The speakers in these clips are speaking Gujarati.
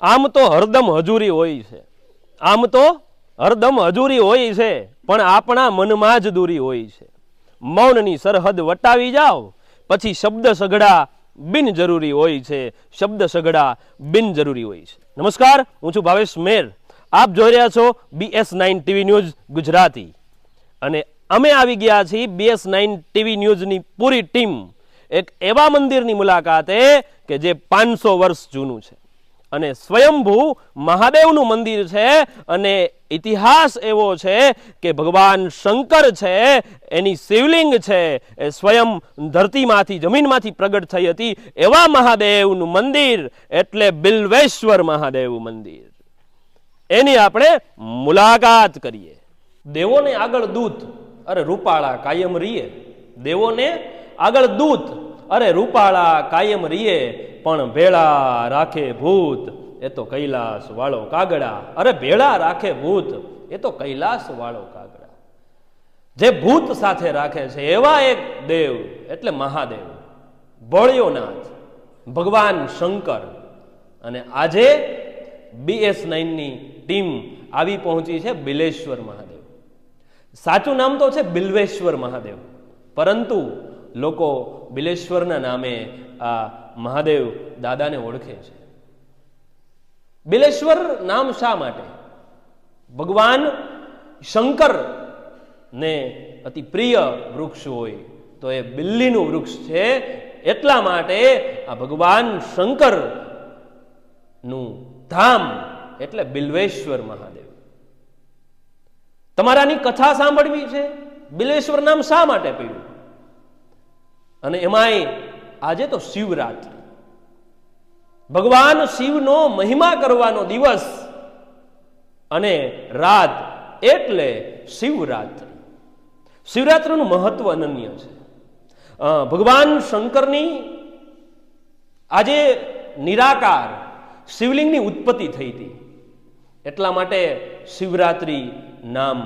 આમ તો હરદમ હજુરી હોય છે. આમ તો હરદમ હજુરી હોય છે, પણ આપણા મનમાં જ દૂરી હોય છે. મૌનની સરહદ વટાવી જાઓ, પછી શબ્દ સઘળા બિનજરૂરી હોય છે. શબ્દ સઘળા બિનજરૂરી હોય છે. નમસ્કાર, હું છું ભાવેશ મેર. આપ જોઈ રહ્યા છો BS nine TV news Gujarati. અને અમે આવી ગયા છીએ બીએસ નાઇન ટીવી ન્યૂઝની પૂરી ટીમ. એક એવા મંદિરની મુલાકાતે કે જે પાંચસો વર્ષ જૂનું છે. અને સ્વયંભૂ મહાદેવનું મંદિર છે અને ઇતિહાસ એવો છે કે ભગવાન શંકર છે, એની શિવલિંગ છે, એ સ્વયં ધરતીમાંથી, જમીનમાંથી પ્રગટ થઈ હતી એવા મહાદેવનું મંદિર એટલે બિલ્વેશ્વર મહાદેવ મંદિર. એની આપણે મુલાકાત કરીએ. દેવોને આગળ દૂત, અરે રૂપાળા કાયમ રીએ દેવોને આગળ દૂત અરે રૂપાળા કાયમ રીએ, પણ ભેળા રાખે ભૂત. એ તો કૈલાસ વાળો કાગડા. અરે ભેળા રાખે ભૂત. એ તો કૈલાસ વાળો કાગડા. જે ભૂત સાથે રાખે છે, એવા એક દેવ, એટલે મહાદેવ. ભોળિયોનાથ, ભગવાન શંકર. અને આજે બીએસ નાઇનની ટીમ આવી પહોંચી છે બિલેશ્વર મહાદેવ. સાચું નામ તો છે બિલ્વેશ્વર મહાદેવ. પરંતુ લોકો બિલેશ્વરના નામે આ મહાદેવ દાદાને ઓળખે છે. બિલેશ્વર નામ શા માટે? ભગવાન શંકર ને અતિ પ્રિય વૃક્ષ હોય તો એ બિલ્લીનું વૃક્ષ છે. એટલા માટે આ ભગવાન શંકરનું ધામ એટલે બિલ્વેશ્વર મહાદેવ. તમારાની કથા સાંભળવી છે? બિલેશ્વર નામ શા માટે પડ્યું? અને એમાંય આજે તો શિવરાત્રિ. ભગવાન શિવનો મહિમા કરવાનો દિવસ અને રાત એટલે શિવરાત્રિ. શિવરાત્રિનું મહત્વ અનન્ય છે. ભગવાન શંકરની આજે નિરાકાર શિવલિંગની ઉત્પત્તિ થઈ હતી. એટલા માટે શિવરાત્રિ નામ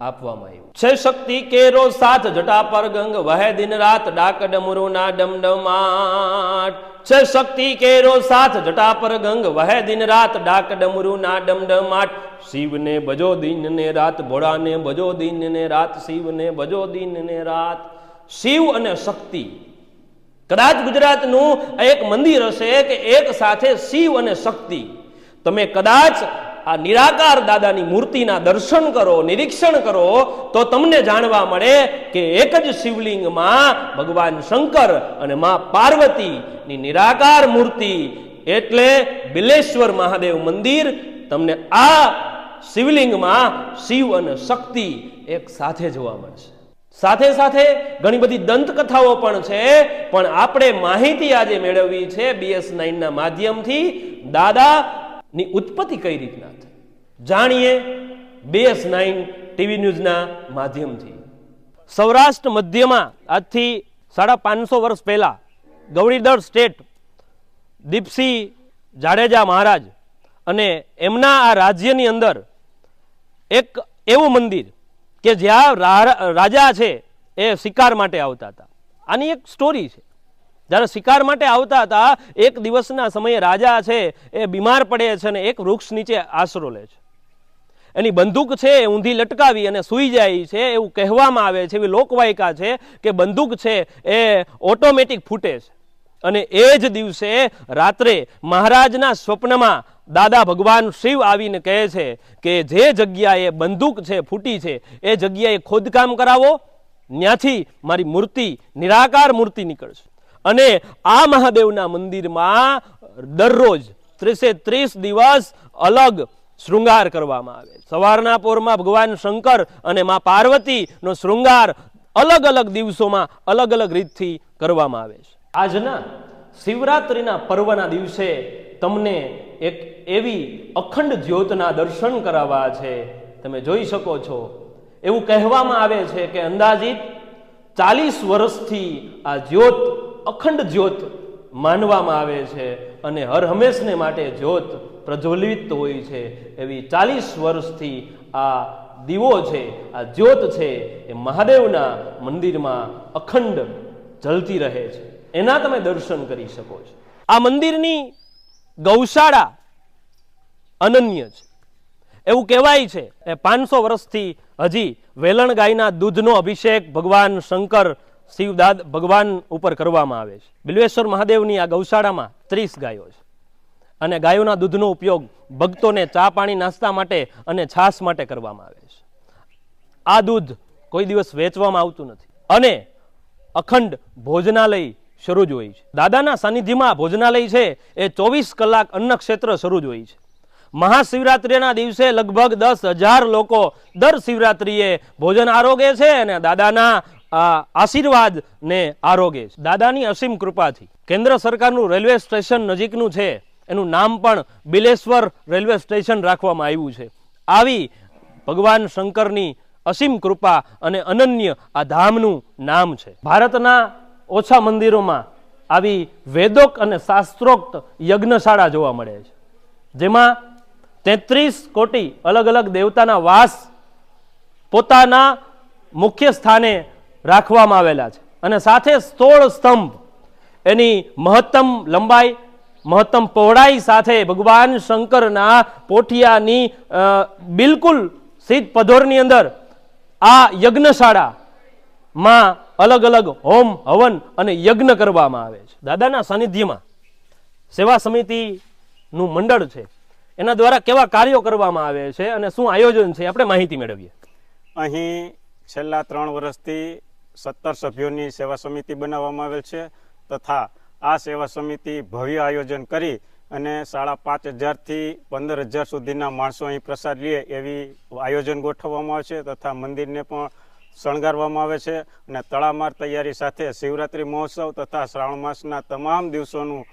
આપવામાં આવ્યું. છે શક્તિ કેરો સાથ જટા પર ગંગ વહે દિન રાત ડાક ડમરુ ના ડમડમાટ છે શક્તિ કેરો સાથ જટા પર ગંગ વહે દિન રાત ડાક ડમરુ ના ડમડમાટ શિવને ભજો દિન ને રાત, ભોળાને ભજો દિન ને રાત, શિવને ભજો દિન ને રાત. શિવ અને શક્તિ. કદાચ ગુજરાતનું એક મંદિર હશે કે એક સાથે શિવ અને શક્તિ. તમે કદાચ આ નિરાકાર દાદાની મૂર્તિના દર્શન કરો, નિરીક્ષણ કરો, તો તમને જાણવા મળે કે એક જ શિવલિંગમાં ભગવાન શંકર અને મા પાર્વતીની નિરાકાર મૂર્તિ એટલે બિલેશ્વર મહાદેવ મંદિર. તમને આ શિવલિંગમાં શિવ અને શક્તિ એક સાથે જોવા મળશે. સાથે સાથે ઘણી બધી દંતકથાઓ પણ છે, પણ આપણે માહિતી આજે મેળવવી છે બીએસ નાઇનના માધ્યમથી. દાદાની ઉત્પત્તિ કઈ રીતના થઈ? જાણીએ બીએસ નાઇન ટીવી ન્યૂઝના માધ્યમથી. સૌરાષ્ટ્ર મધ્યમાં આજથી સાડા પાંચસો વર્ષ પહેલાં ગૌરીદર સ્ટેટ દીપસિંહ જાડેજા મહારાજ અને એમના આ રાજ્યની અંદર એક એવું મંદિર કે જ્યાં રાજા છે એ શિકાર માટે આવતા હતા. આની એક સ્ટોરી છે. જ્યારે શિકાર માટે આવતા હતા, એક દિવસના સમયે રાજા છે એ બીમાર પડે છે અને એક વૃક્ષ નીચે આશરો લે છે. એની બંદૂક છે એ ઊંધી લટકાવી અને સૂઈ જાય છે એવું કહેવામાં આવે છે, એવી લોકવાયકા છે કે બંદૂક છે એ ઓટોમેટિક ફૂટે છે. અને એ જ દિવસે રાત્રે મહારાજના સ્વપ્નમાં દાદા ભગવાન શિવ આવીને કહે છે કે જે જગ્યાએ બંદૂક છે, ફૂટી છે, એ જગ્યાએ ખોદકામ કરાવો ત્યાંથી મારી મૂર્તિ, નિરાકાર મૂર્તિ નીકળશે. અને આ મહાદેવના મંદિરમાં દરરોજ ત્રીસે ત્રીસ દિવસ અલગ શૃંગાર કરવામાં આવે. સવારના પોરમાં ભગવાન શંકર અને મા પાર્વતીનો શૃંગાર અલગ અલગ દિવસોમાં અલગ અલગ રીતથી કરવામાં આવે છે. આજના શિવરાત્રિના પર્વના દિવસે તમને એક એવી અખંડ જ્યોતના દર્શન કરાવવા છે. તમે જોઈ શકો છો. એવું કહેવામાં આવે છે કે અંદાજિત ચાલીસ વર્ષથી આ જ્યોત અખંડ જ્યોત માનવામાં આવે છે અને હર હંમેશને માટે જ્યોત પ્રજ્વલિત હોય છે. એવી ચાલીસ વર્ષથી આ દીવો છે, આ જ્યોત છે, એ મહાદેવના મંદિરમાં અખંડ જલતી રહે છે. એના તમે દર્શન કરી શકો છો. આ મંદિરની ગૌશાળા અનન્ય છે. એવું કહેવાય છે, એ પાંચસો વર્ષથી હજી વેલણ ગાયના દૂધનો અભિષેક ભગવાન શંકર શિવદાદ ભગવાન ઉપર કરવામાં આવે છે. બિલ્વેશ્વર મહાદેવની આ ગૌશાળામાં ત્રીસ ગાયો છે. અને ગાયોના દૂધનો ઉપયોગ ભક્તોને ચા પાણી નાસ્તા માટે અને છાશ માટે કરવામાં આવે છે. આ દૂધ કોઈ દિવસ વેચવામાં આવતું નથી. અને અખંડ ભોજનાલય શરૂ જ હોય છે. દાદાના સાનિધ્યમાં ભોજનાલય છે એ ચોવીસ કલાક અન્ન ક્ષેત્ર શરૂ જ હોય છે. મહાશિવરાત્રિના દિવસે લગભગ દસ હજાર લોકો દર શિવરાત્રિએ ભોજન આરોગે છે અને દાદાના આ આશીર્વાદને આરોગે છે. દાદાની અસીમ કૃપાથી કેન્દ્ર સરકારનું રેલવે સ્ટેશન નજીકનું છે, એનું નામ પણ બિલેશ્વર રેલવે સ્ટેશન રાખવામાં આવ્યું છે. આવી ભગવાન શંકરની અસીમ કૃપા અને અનન્ય આ ધામનું નામ છે. ભારતના ઓછા મંદિરોમાં આવી વેદોક અને શાસ્ત્રોક્ત યજ્ઞશાળા જોવા મળે છે. જેમાં તેત્રીસ કોટી અલગ અલગ દેવતાના વાસ પોતાના મુખ્ય સ્થાને રાખવામાં આવેલા છે. અને સાથે સોળ સ્તંભ, એની મહત્તમ લંબાઈ, મહત્તમ પહોળાઈ સાથે ભગવાન શંકરના પોઠિયાની બિલકુલ સીધ પધોરની અંદર આ યજ્ઞશાળામાં અલગ અલગ હોમ, હવન અને યજ્ઞ કરવામાં આવે છે. દાદાના સાનિધ્યમાં સેવા સમિતિનું મંડળ છે. એના દ્વારા કેવા કાર્યો કરવામાં આવે છે અને શું આયોજન છે આપણે માહિતી મેળવીએ. અહીં છેલ્લા ત્રણ વર્ષથી સત્તર સભ્યોની સેવા સમિતિ બનાવવામાં આવેલ છે તથા આ સેવા સમિતિ ભવ્ય આયોજન કરી અને સાડા પાંચ હજારથી પંદર હજાર સુધીના માણસો અહીં પ્રસાદ લે એવી આયોજન ગોઠવવામાં આવે છે તથા મંદિરને પણ શણગારવામાં આવે છે અને તળામાર તૈયારી સાથે શિવરાત્રિ મહોત્સવ તથા શ્રાવણ માસના તમામ દિવસોનું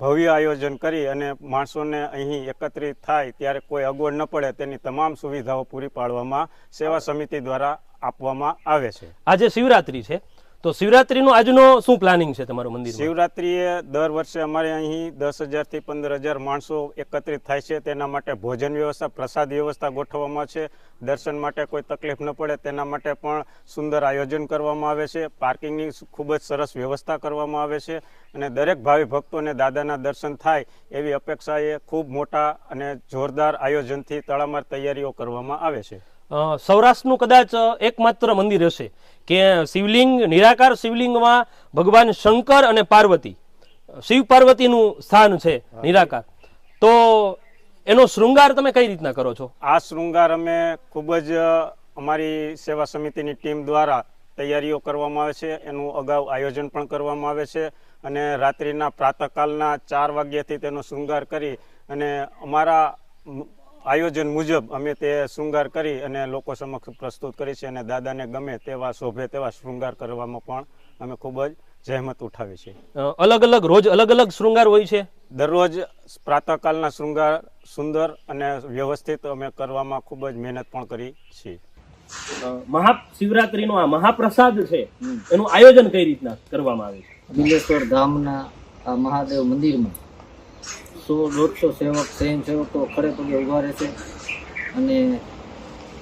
ભવ્ય આયોજન કરી અને માણસોને અહીં એકત્રિત થાય ત્યારે કોઈ અગવડ ન પડે તેની તમામ સુવિધાઓ પૂરી પાડવામાં સેવા સમિતિ દ્વારા આપવામાં આવે છે. આજે શિવરાત્રી છે. તો શિવરાત્રીનો આજનો શું પ્લાનિંગ છે તમારું મંદિર શિવરાત્રિએ દર વર્ષે અમારે અહીં દસ હજારથી પંદર હજાર માણસો એકત્રિત થાય છે. તેના માટે ભોજન વ્યવસ્થા પ્રસાદ વ્યવસ્થા ગોઠવવામાં છે. દર્શન માટે કોઈ તકલીફ ન પડે. તેના માટે પણ સુંદર આયોજન કરવામાં આવે છે. પાર્કિંગની ખૂબ જ સરસ વ્યવસ્થા કરવામાં આવે છે. અને દરેક ભાવિ ભક્તોને દાદાના દર્શન થાય એવી અપેક્ષાએ ખૂબ મોટા અને જોરદાર આયોજનથી તળામાર તૈયારીઓ કરવામાં આવે છે. સૌરાષ્ટ્રનું કદાચ એકમાત્ર મંદિર હશે કે શિવલિંગ નિરાકાર શિવલિંગમાં ભગવાન શંકર અને પાર્વતી. શિવ પાર્વતીનું સ્થાન છે નિરાકાર. તો એનો શૃંગાર તમે કઈ રીતના કરો છો? આ શૃંગાર અમે ખૂબ જ અમારી સેવા સમિતિની ટીમ દ્વારા તૈયારીઓ કરવામાં આવે છે. એનું અગાઉ આયોજન પણ કરવામાં આવે છે અને રાત્રિના પ્રાતકાલના ચાર વાગ્યાથી તેનો શૃંગાર કરી અને અમારા આયોજન મુજબ અમે તે શૃંગાર કરી અને લોકો સમક્ષ પ્રસ્તુત કરી છે અને દાદાને ગમે તેવા શોભે તેવા શૃંગાર કરવામાં પણ અમે ખૂબ જ જહેમત ઉઠાવી છે. અલગ અલગ રોજ અલગ અલગ શૃંગાર હોય છે? દરરોજ પ્રાતઃકાલના શૃંગાર સુંદર અને વ્યવસ્થિત અમે કરવામાં ખૂબ જ મહેનત પણ કરી છીએ. મહાશિવરાત્રીનો આ મહાપ્રસાદ છે એનું આયોજન કઈ રીતના કરવામાં આવે છે? બિલેશ્વર ધામના મહાદેવ મંદિરમાં સો દોઢસો સેવક સ્વયંસેવકો ખડે પગે ઊભા રહેશે. અને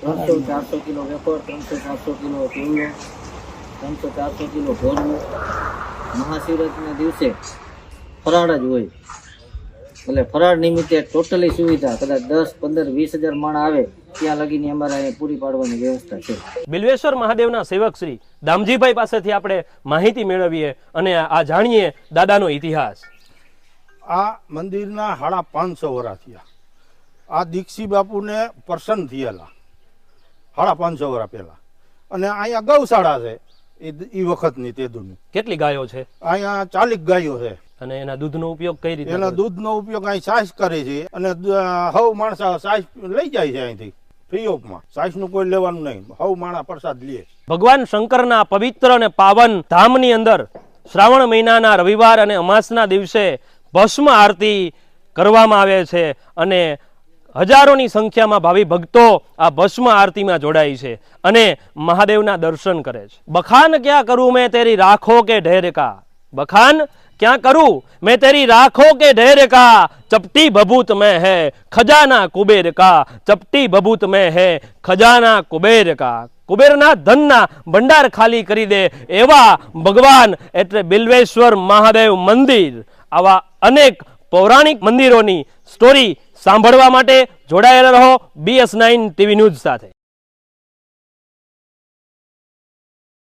ત્રણસો ચારસો કિલો વેપાર, ત્રણસો ચારસો કિલો ચૂલો ત્રણસો ચારસો કિલો ભોજવું મહાશિવરાત્રિના દિવસે ફરાળ જ હોય. એટલે ફરાળ નિમિત્તે ટોટલી સુવિધા, કદાચ દસ, પંદર, વીસ હજાર માણસ આવે, ત્યાં લગીને અમારે પૂરી પાડવાની વ્યવસ્થા છે. બિલ્વેશ્વર મહાદેવના સેવક શ્રી દામજીભાઈ પાસેથી આપણે માહિતી મેળવીએ અને આ જાણીએ દાદાનો ઇતિહાસ. આ મંદિરના હાડા પાંચસો વર્ષ થયા. આ દીક્ષી બાપુને પ્રસન્ન થયેલા. સાડા પાંચસો વર્ષ પહેલા. અને અહીંયા ગૌશાળા છે એ એ વખતની તે દૂધની કેટલી ગાયો છે? અહીંયા ચાલીસ ગાયો છે. અને એના દૂધનો ઉપયોગ કઈ રીતે એના દૂધનો ઉપયોગ અહીં સાસ કરે છે. અને હવ માણસ સાસ લઈ જાય છે અહીંથી ફ્રી ઓફમાં. સાસનું કોઈ લેવાનું નહીં. હવ માણા પ્રસાદ લે. ભગવાન શંકરના પવિત્ર અને પાવન ધામની અંદર શ્રાવણ મહિનાના રવિવાર અને અમાસના દિવસે ભસ્મ આરતી કરવામાં આવે છે અને હજારોની સંખ્યામાં ભાવિ ભક્તો આ ભસ્મ આરતીમાં જોડાય છે અને મહાદેવના દર્શન કરે છે. બખાન ક્યાં કરું મેં તેરી રાખો કે ઢેરકા બખાન ક્યાં કરું મેં તેરી રાખો કે ઢેરકા ચપટી ભભૂત મેં હે ખજાના કુબેર કા? ચપટી ભભૂત મેં હે ખજાના કુબેરકા કુબેરના ધનના ભંડાર ખાલી કરી દે એવા ભગવાન એટલે બિલ્વેશ્વર મહાદેવ મંદિર. આવા અનેક પૌરાણિક મંદિરોની સ્ટોરી સાંભળવા માટે જોડાયેલા રહો બીએસ નાઇન ટીવી ન્યૂઝ સાથે.